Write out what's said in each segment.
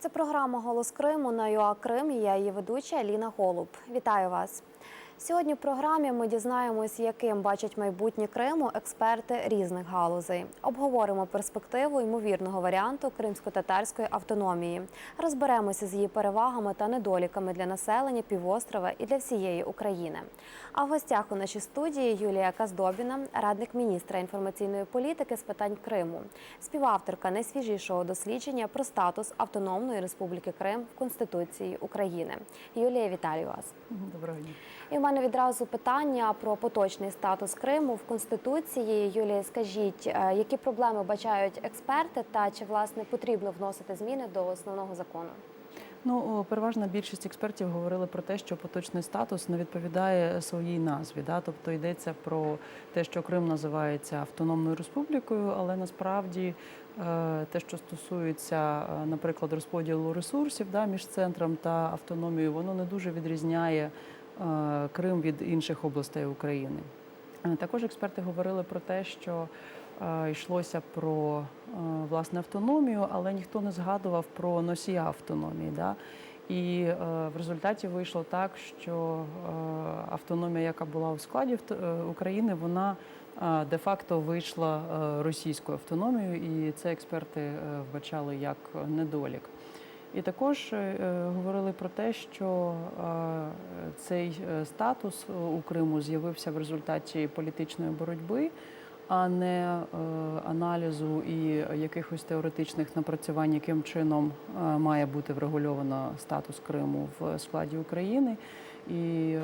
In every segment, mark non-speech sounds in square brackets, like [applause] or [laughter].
Це програма Голос Криму на ЮА Крим. і Я її ведуча Аліна Голуб. Вітаю вас. Сьогодні в програмі ми дізнаємось, яким бачать майбутнє Криму експерти різних галузей. Обговоримо перспективу ймовірного варіанту кримсько-татарської автономії. Розберемося з її перевагами та недоліками для населення півострова і для всієї України. А в гостях у нашій студії Юлія Каздобіна, радник міністра інформаційної політики з питань Криму, співавторка найсвіжішого дослідження про статус Автономної Республіки Крим в Конституції України. Юлія, вітаю вас. Доброго дня. Мене відразу питання про поточний статус Криму в Конституції. Юлія, скажіть, е, які проблеми бачають експерти, та чи власне потрібно вносити зміни до основного закону? Ну, переважна більшість експертів говорили про те, що поточний статус не відповідає своїй назві. Да? Тобто йдеться про те, що Крим називається автономною республікою, але насправді е, те, що стосується, е, наприклад, розподілу ресурсів да, між центром та автономією, воно не дуже відрізняє Крим від інших областей України. Е, Також експерти говорили про те, що е, йшлося про е, власне автономію, але ніхто не згадував про носія автономії. Да? І е, в результаті вийшло так, що е, автономія, яка була у складі е, України, вона е, де-факто вийшла е, російською автономією, і це експерти е, вбачали як недолік. І також е, говорили про те, що е, цей е, статус у Криму з'явився в результаті політичної боротьби, а не е, аналізу і якихось теоретичних напрацювань, яким чином е, має бути врегульовано статус Криму в складі України. І е,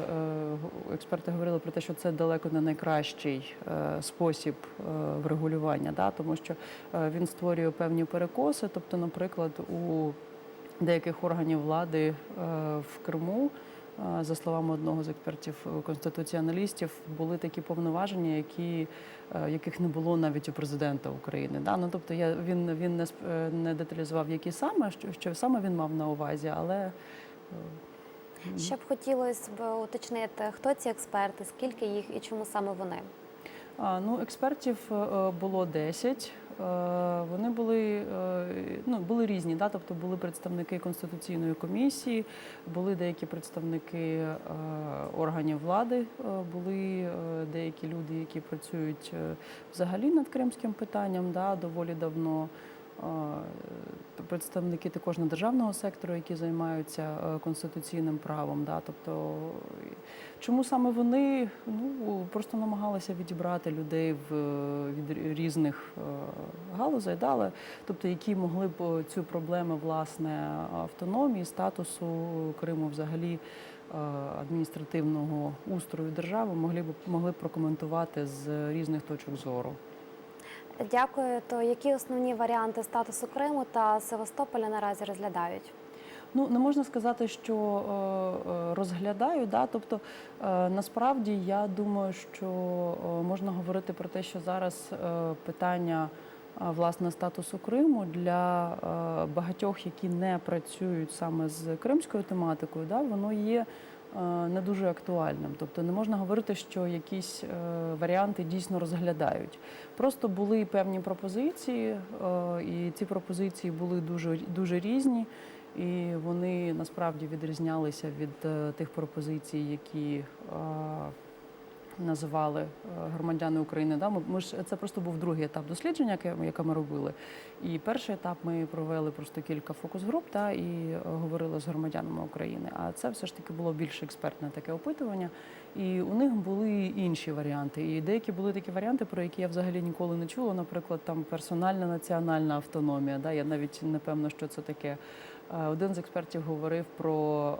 експерти говорили про те, що це далеко не найкращий е, спосіб е, врегулювання, да, тому що е, він створює певні перекоси. Тобто, наприклад, у деяких органів влади е, в Криму, е, за словами одного з експертів е, конституціоналістів, були такі повноваження, які, яких не було навіть у президента України. Да? Ну, тобто я, він, він не, не деталізував, які саме, що, що саме він мав на увазі, але Ще б хотілося б уточнити, хто ці експерти, скільки їх і чому саме вони? А, ну, експертів було 10. Е, Вони були, е, ну, були різні, да? тобто були представники Конституційної комісії, були деякі представники е, органів влади, були деякі люди, які працюють взагалі над кримським питанням да, доволі давно. Е, Представники також недержавного сектору, які займаються е, конституційним правом. Да? Тобто, чому саме вони ну, просто намагалися відібрати людей в, від різних е, галузей, да? але, тобто, які могли б цю проблему власне автономії, статусу Криму взагалі е, адміністративного устрою держави могли б могли б прокоментувати з різних точок зору. Дякую. То які основні варіанти статусу Криму та Севастополя наразі розглядають? Ну не можна сказати, що е, е, розглядаю. Да? Тобто е, насправді я думаю, що можна говорити про те, що зараз питання власне статусу Криму для багатьох, які не працюють саме з кримською тематикою, да, воно є. Е, Не дуже актуальним, тобто не можна говорити, що якісь е, варіанти дійсно розглядають. Просто були певні пропозиції, е, і ці пропозиції були дуже дуже різні. І вони насправді відрізнялися від тих пропозицій, які називали е, громадяни України. Да? Ми, ж це просто був другий етап дослідження, яке ми робили. І перший етап ми провели просто кілька фокус-груп та і е, говорили з громадянами України. А це все ж таки було більш експертне таке опитування. І у них були інші варіанти. І деякі були такі варіанти, про які я взагалі ніколи не чула. Наприклад, там персональна національна автономія. Да? Я навіть не певна, що це таке. Е, Один з експертів говорив про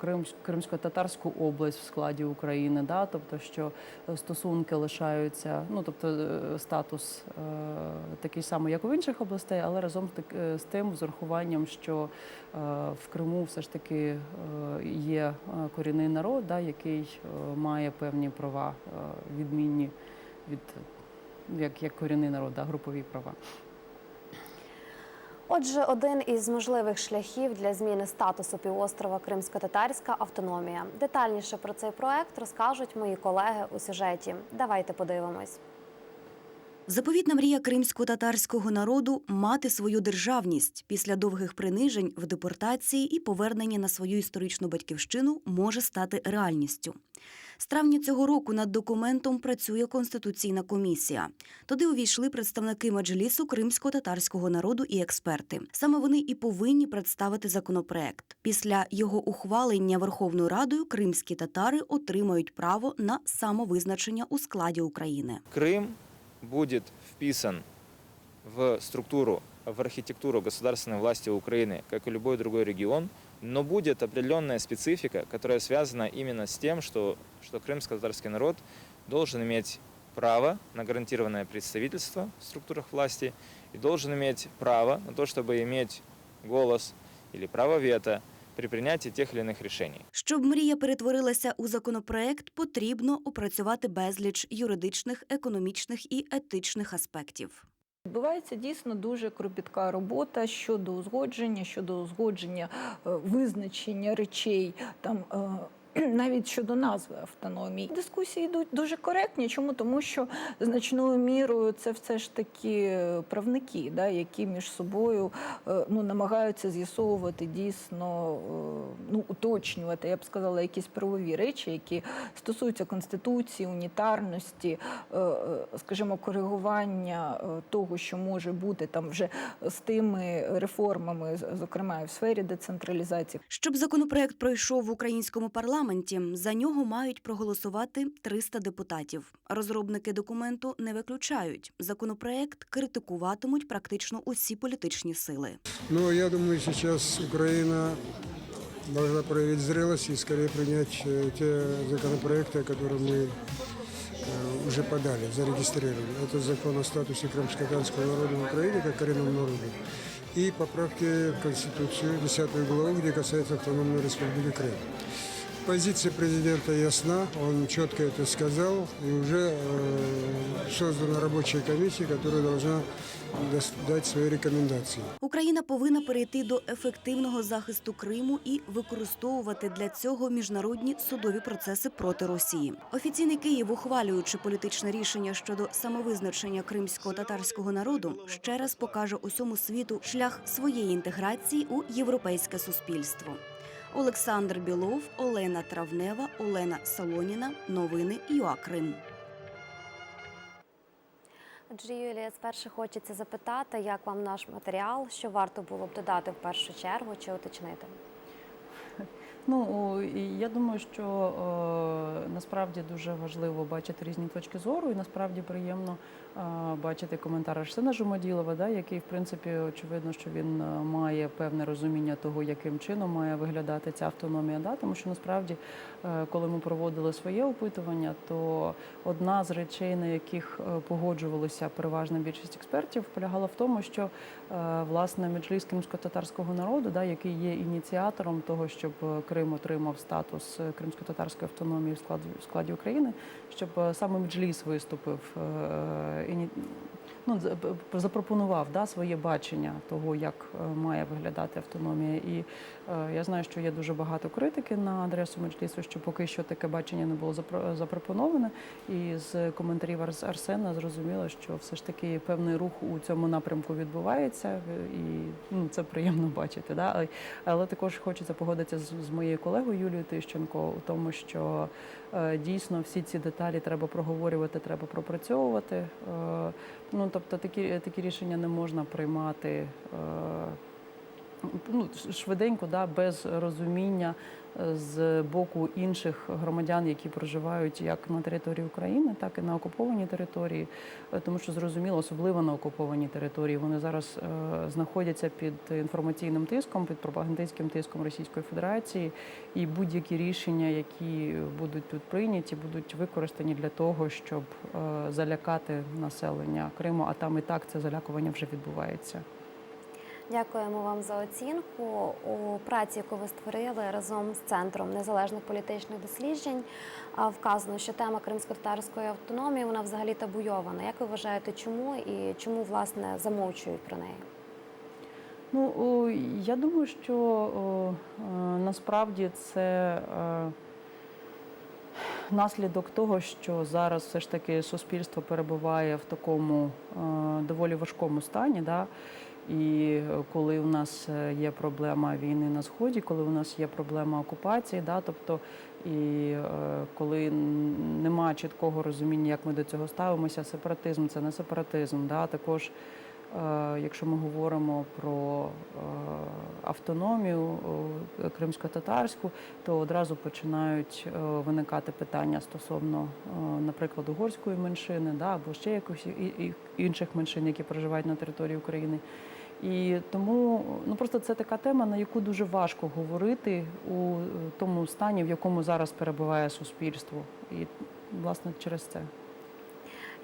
е, Кримсько-Татарську область в складі України, да? тобто, що е, стосунки лишаються, ну тобто статус такий самий, як у інших областей, але разом з тим, з урахуванням, що в Криму все ж таки є корінний народ, да, який має певні права, відмінні від як, як корінний народ, да, групові права. Отже, один із можливих шляхів для зміни статусу півострова Кримсько-Татарська автономія. Детальніше про цей проект розкажуть мої колеги у сюжеті. Давайте подивимось. Заповітна мрія кримсько-татарського народу мати свою державність після довгих принижень в депортації і повернення на свою історичну батьківщину може стати реальністю. З травня цього року над документом працює конституційна комісія. Туди увійшли представники меджлісу кримсько-татарського народу і експерти. Саме вони і повинні представити законопроект. Після його ухвалення Верховною Радою кримські татари отримають право на самовизначення у складі України. Крым будет вписан в структуру, в архитектуру государственной власти Украины, как и любой другой регион, но будет определенная специфика, которая связана именно с тем, что, что крымско-татарский народ должен иметь право на гарантированное представительство в структурах власти и должен иметь право на то, чтобы иметь голос или право вето при принятии тех или иных решений. Щоб мрія перетворилася у законопроект, потрібно опрацювати безліч юридичних, економічних і етичних аспектів. Відбувається дійсно дуже кропітка робота щодо узгодження, щодо узгодження е, визначення речей там. Е, [clears throat] Навіть щодо назви автономії дискусії йдуть дуже коректні. Чому тому, що значною мірою це все ж таки правники, да, які між собою е, ну намагаються з'ясовувати дійсно, е, ну уточнювати, я б сказала, якісь правові речі, які стосуються конституції, унітарності, е, е, скажімо, коригування е, того, що може бути там вже з тими реформами, зокрема і в сфері децентралізації. Щоб законопроект пройшов в українському парламенті, за нього мають проголосувати 300 депутатів. Розробники документу не виключають. Законопроект критикуватимуть практично усі політичні сили. Но я думаю, сейчас Украина должна проявить зрелость и скорее принять э, те законопроекты, которые мы э, уже подали, зарегистрировали. Это закон о статусе крымско-татарского народа в Украине как коренном народе и поправки в Конституцию 10 главу, где касается автономной республики Крым. Позиция президента ясна, он четко это сказал, и уже э, создана рабочая комиссия, которая должна дать свои рекомендации. Україна повинна перейти до ефективного захисту Криму і використовувати для цього міжнародні судові процеси проти Росії. Офіційний Київ, ухвалюючи політичне рішення щодо самовизначення кримського татарського народу, ще раз покаже усьому світу шлях своєї інтеграції у європейське суспільство. Олександр Білов, Олена Травнева, Олена Солоніна. Новини ЮА Крим. Отже, Юлія, спершу хочеться запитати, як вам наш матеріал, що варто було б додати в першу чергу чи уточнити? Ну я думаю, що е, насправді дуже важливо бачити різні точки зору, і насправді приємно бачити коментар Арсена Жумаділова, да, який, в принципі, очевидно, що він е, має певне розуміння того, яким чином має виглядати ця автономія. Да, тому що насправді, е, коли ми проводили своє опитування, то одна з речей, на яких е, погоджувалися переважна більшість експертів, полягала в тому, що власне меджліс кримсько-татарського народу, да, який є ініціатором того, щоб Крим отримав статус кримсько-татарської автономії в складі, України, щоб саме меджліс виступив е. Ну, запропонував да, своє бачення того, як е, має виглядати автономія. І е, я знаю, що є дуже багато критики на адресу меджлісу, що поки що таке бачення не було запропоноване. І з коментарів Арс- Арсена зрозуміло, що все ж таки певний рух у цьому напрямку відбувається, е, і ну, це приємно [laughs] бачити. Да? Але, але також хочеться погодитися з, з моєю колегою Юлією Тищенко у тому, що е, дійсно всі ці деталі треба проговорювати, треба пропрацьовувати. Е, ну, тобто такі, такі рішення не можна приймати. Е, ну, швиденько, да, без розуміння з боку інших громадян, які проживають як на території України, так і на окупованій території, Е, тому що зрозуміло, особливо на окупованій території, вони зараз е, знаходяться під інформаційним тиском, під пропагандистським тиском Російської Федерації, і будь-які рішення, які будуть тут прийняті, будуть використані для того, щоб е, залякати населення Криму. А там і так це залякування вже відбувається. Дякуємо вам за оцінку. У праці, яку ви створили разом з Центром незалежних політичних досліджень, вказано, що тема кримсько-татарської автономії вона взагалі табуйована. Як ви вважаєте, чому і чому власне замовчують про неї? Ну я думаю, що е, насправді це. е, наслідок того, що зараз все ж таки суспільство перебуває в такому е, доволі важкому стані. Да? І е, коли у нас е, є проблема війни на сході, коли у нас є проблема окупації, да, тобто і е, коли нема чіткого розуміння, як ми до цього ставимося, сепаратизм це не сепаратизм. Да, також, якщо ми говоримо про автономію кримсько-татарську, то одразу починають виникати питання стосовно, наприклад, угорської меншини, да, або ще якихось інших меншин, які проживають на території України. І тому ну просто це така тема, на яку дуже важко говорити у е, тому стані, в якому зараз перебуває суспільство, і власне через це.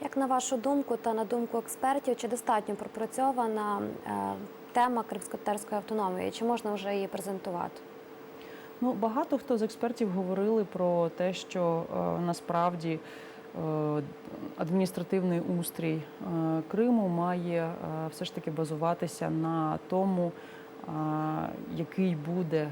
Як на вашу думку та на думку експертів, чи достатньо пропрацьована е, тема кримсько-татарської автономії? Чи можна вже її презентувати? Ну, багато хто з експертів говорили про те, що е, насправді адміністративний устрій е, Криму має е, все ж таки базуватися на тому, е, який буде. е,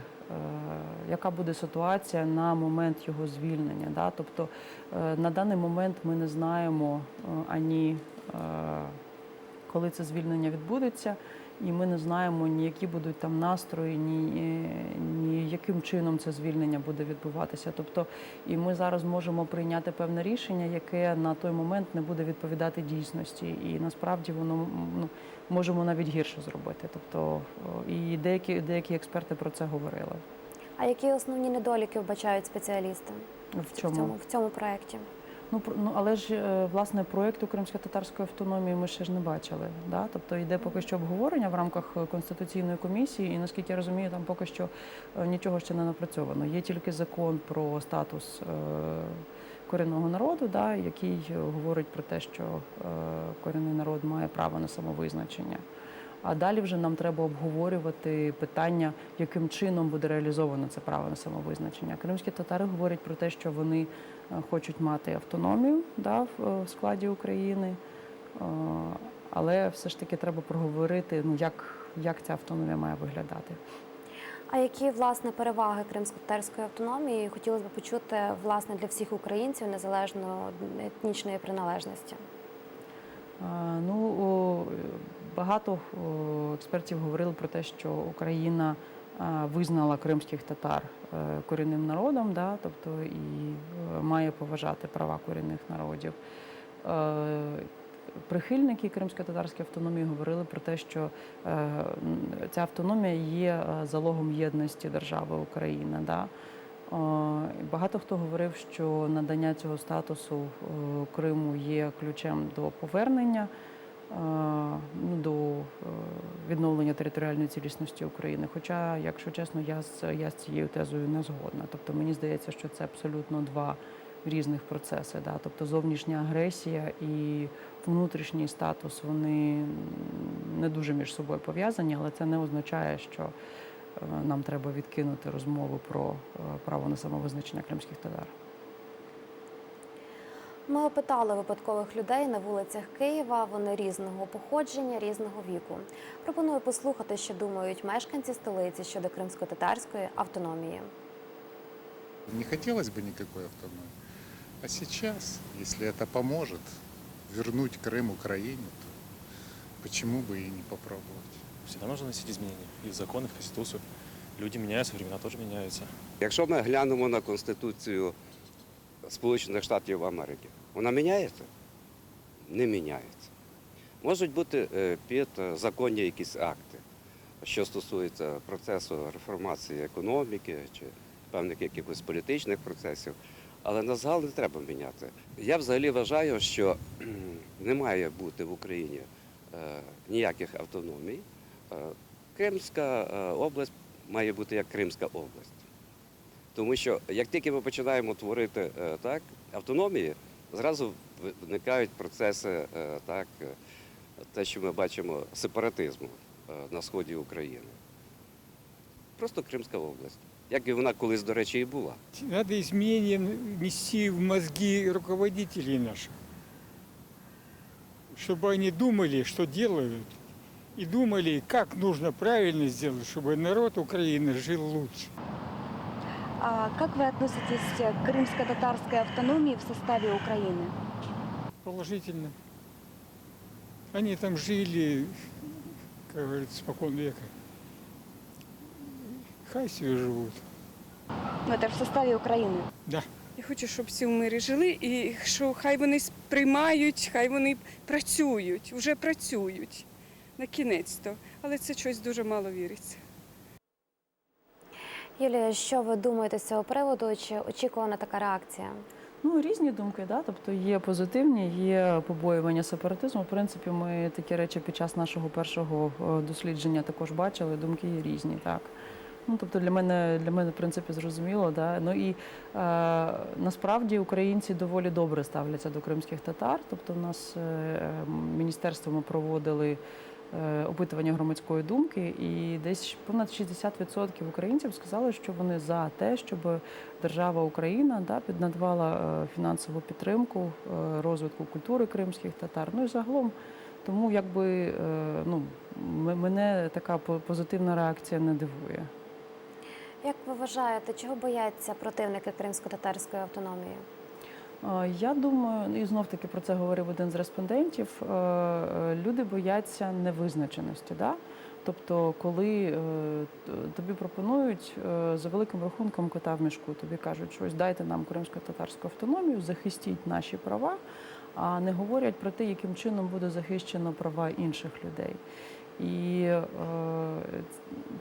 Яка буде ситуація на момент його звільнення? Да? Тобто е, на даний момент ми не знаємо е, ані е, коли це звільнення відбудеться, і ми не знаємо ні які будуть там настрої, ні, е, ні яким чином це звільнення буде відбуватися. Тобто, і ми зараз можемо прийняти певне рішення, яке на той момент не буде відповідати дійсності, і насправді воно ну, можемо навіть гірше зробити. Тобто, і деякі деякі експерти про це говорили. А які основні недоліки вбачають спеціалісти В в чому цьому, в цьому проєкті? Ну, ну але ж е, власне проєкту кримсько-татарської автономії ми ще ж не бачили. Да? Тобто йде поки що обговорення в рамках е, конституційної комісії, і наскільки я розумію, там поки що е, нічого ще не напрацьовано. Є тільки закон про статус корінного народу, да, який говорить про те, що корінний народ має право на самовизначення. А далі вже нам треба обговорювати питання, яким чином буде реалізовано це право на самовизначення. Кримські татари говорять про те, що вони е, хочуть мати автономію да, в е, складі України, Е, але все ж таки треба проговорити, ну як, як ця автономія має виглядати. А які власне переваги кримсько-татарської автономії хотілося б почути власне для всіх українців незалежно етнічної приналежності? А, Ну, багато експертів говорили про те, що Україна визнала кримських татар е, корінним народом, да, тобто і е, має поважати права корінних народів. Е, Прихильники кримсько-татарської автономії говорили про те, що е, ця автономія є е, залогом єдності держави Україна. Да? Е, Багато хто говорив, що надання цього статусу е, Криму є ключем до повернення, е, до е, відновлення територіальної цілісності України. Хоча, якщо чесно, я з я з цією тезою не згодна. Тобто мені здається, що це абсолютно два різних процеси. Да? Тобто зовнішня агресія і внутрішній статус вони не дуже між собою пов'язані, але це не означає, що е, нам треба відкинути розмову про е, право на самовизначення кримських татар. Ми опитали випадкових людей на вулицях Києва. Вони різного походження, різного віку. Пропоную послухати, що думають мешканці столиці щодо кримсько-татарської автономії. Не хотелось бы никакой автономии. А сейчас, если это поможет вернуть Крым Украине, то почему бы и не попробовать? Всегда нужно вносить изменения и в законы, в Конституцию. Люди меняются, времена тоже меняются. Якщо ми глянемо на Конституцію Сполучених Штатів Америки, вона міняється? Не міняється. Можуть бути е, підзаконні якісь акти, що стосується процесу реформації економіки чи певних якихось політичних процесів, але на загал не треба міняти. Я взагалі вважаю, що не має бути в Україні е, ніяких автономій. Е, Кримська е, область має бути як Кримська область. Тому що як тільки ми починаємо творити е, так, автономії, зразу виникають процеси, е, так, е, те, що ми бачимо, сепаратизму е, на сході України. Просто Кримська область. Як і вона колись, до речі, і була. Надо изменения внести в мозги руководителей наших, чтобы они думали, что делают, и думали, как нужно правильно сделать, чтобы народ Украины жил лучше. А как вы относитесь к крымско-татарской автономии в составе Украины? Положительно. Они там жили, как говорится, спокон века. Хай себе живут. Ну, это в составе Украины. Да. Я хочу, щоб всі в мирі жили, і що хай вони сприймають, хай вони працюють, вже працюють на кінець то. Але це щось дуже мало віриться. Юлія, що ви думаєте з цього приводу? Чи очікувана така реакція? Ну, різні думки, да? тобто є позитивні, є побоювання сепаратизму. В принципі, ми такі речі під час нашого першого е, дослідження також бачили. Думки є різні, так. Ну, тобто для мене, для мене, в принципі, зрозуміло. Да? Ну і е, насправді українці доволі добре ставляться до кримських татар. Тобто, в нас е, міністерство ми проводили опитування громадської думки, і десь понад 60% українців сказали, що вони за те, щоб держава Україна да, піднадавала е, фінансову підтримку е, розвитку культури кримських татар. Ну і загалом. Тому якби е, ну, мене така позитивна реакція не дивує. Як ви вважаєте, чого бояться противники кримсько-татарської автономії? Я думаю, і знов таки про це говорив один з респондентів. е, е, Люди бояться невизначеності. Да? Тобто, коли е, тобі пропонують за великим рахунком кота в мішку, тобі кажуть, що ось дайте нам кримсько-татарську автономію, захистіть наші права, а не говорять про те, яким чином буде захищено права інших людей. І е,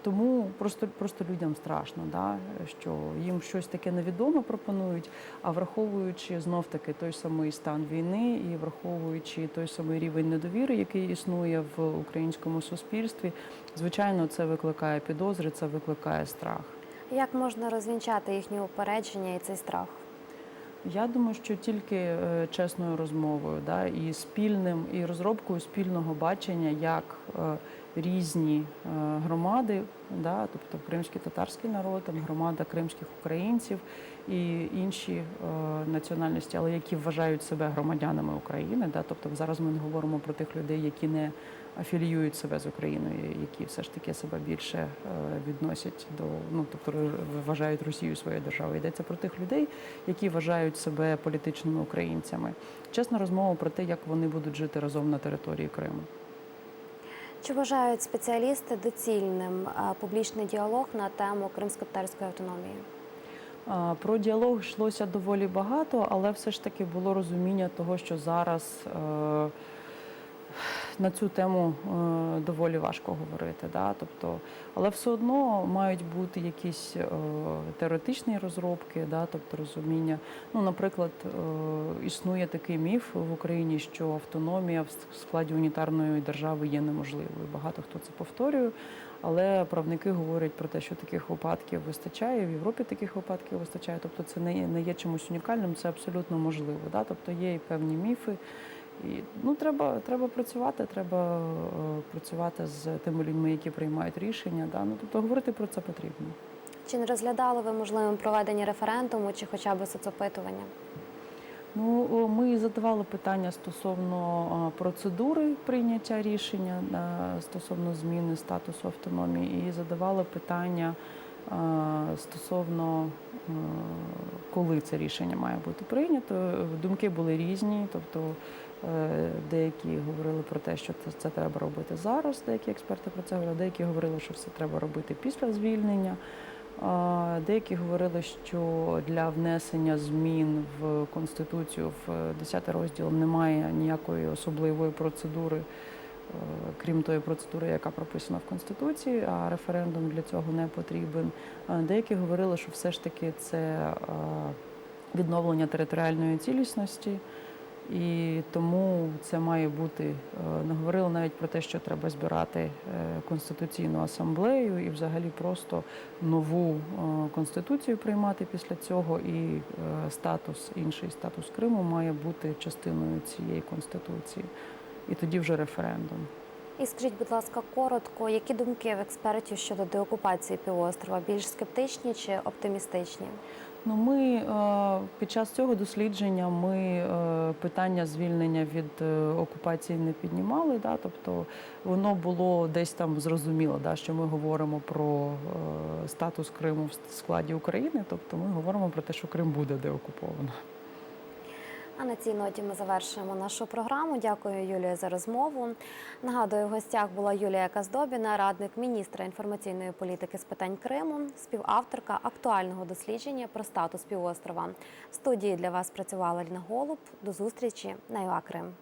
тому просто, просто людям страшно, да? що їм щось таке невідоме пропонують, а враховуючи знов таки той самий стан війни і враховуючи той самий рівень недовіри, який існує в українському суспільстві, звичайно, це викликає підозри, це викликає страх. Як можна розвінчати їхні упередження і цей страх? Я думаю, що тільки е, чесною розмовою, да, і спільним, і розробкою спільного бачення, як е, різні е, громади, да, тобто кримський татарський народ, там громада кримських українців і інші е, національності, але які вважають себе громадянами України. Да, тобто зараз ми не говоримо про тих людей, які не афіліюють себе з Україною, які все ж таки себе більше е, відносять до ну тобто вважають Росію своєю державою. Йдеться про тих людей, які вважають себе політичними українцями. Чесна розмова про те, як вони будуть жити разом на території Криму. Чи вважають спеціалісти доцільним е, публічний діалог на тему кримсько-татарської автономії? Про діалог йшлося доволі багато, але все ж таки було розуміння того, що зараз е, на цю тему е, доволі важко говорити. Да? Тобто, але все одно мають бути якісь е, теоретичні розробки, да? тобто розуміння. Ну, наприклад, е, існує такий міф в Україні, що автономія в складі унітарної держави є неможливою. Багато хто це повторює. Але правники говорять про те, що таких випадків вистачає. В Європі таких випадків вистачає. Тобто це не є, чимось унікальним, це абсолютно можливо. Да? Тобто є і певні міфи. І ну треба, треба працювати, треба е, працювати з тими людьми, які приймають рішення. Да? Ну, тобто говорити про це потрібно. Чи не розглядали ви можливим проведення референдуму чи хоча б соцопитування? Ну, ми задавали питання стосовно процедури прийняття рішення стосовно зміни статусу автономії, і задавали питання стосовно коли це рішення має бути прийнято. Думки були різні, тобто е, деякі говорили про те, що це, це треба робити зараз. Деякі експерти про це говорили, деякі говорили, що все треба робити після звільнення. Деякі говорили, що для внесення змін в конституцію в 10 розділ немає ніякої особливої процедури, е, крім тої процедури, яка прописана в конституції, а референдум для цього не потрібен. Деякі говорили, що все ж таки це е, відновлення територіальної цілісності. І тому це має бути. е, Не говорили навіть про те, що треба збирати е, конституційну асамблею і взагалі просто нову е, конституцію приймати після цього. І статус, інший статус Криму має бути частиною цієї конституції. І тоді вже референдум. І скажіть, будь ласка, коротко, які думки в експертів щодо деокупації півострова? Більш скептичні чи оптимістичні? Ну, ми е, під час цього дослідження ми е, питання звільнення від е, окупації не піднімали. Да? Тобто воно було десь там зрозуміло, да, що ми говоримо про статус Криму в складі України. Тобто ми говоримо про те, що Крим буде деокуповано. А на цій ноті ми завершуємо нашу програму. Дякую, Юлія, за розмову. Нагадую, в гостях була Юлія Каздобіна, радник міністра інформаційної політики з питань Криму, співавторка актуального дослідження про статус півострова. В студії для вас працювала Ліна Голуб. До зустрічі на ЮА Крим.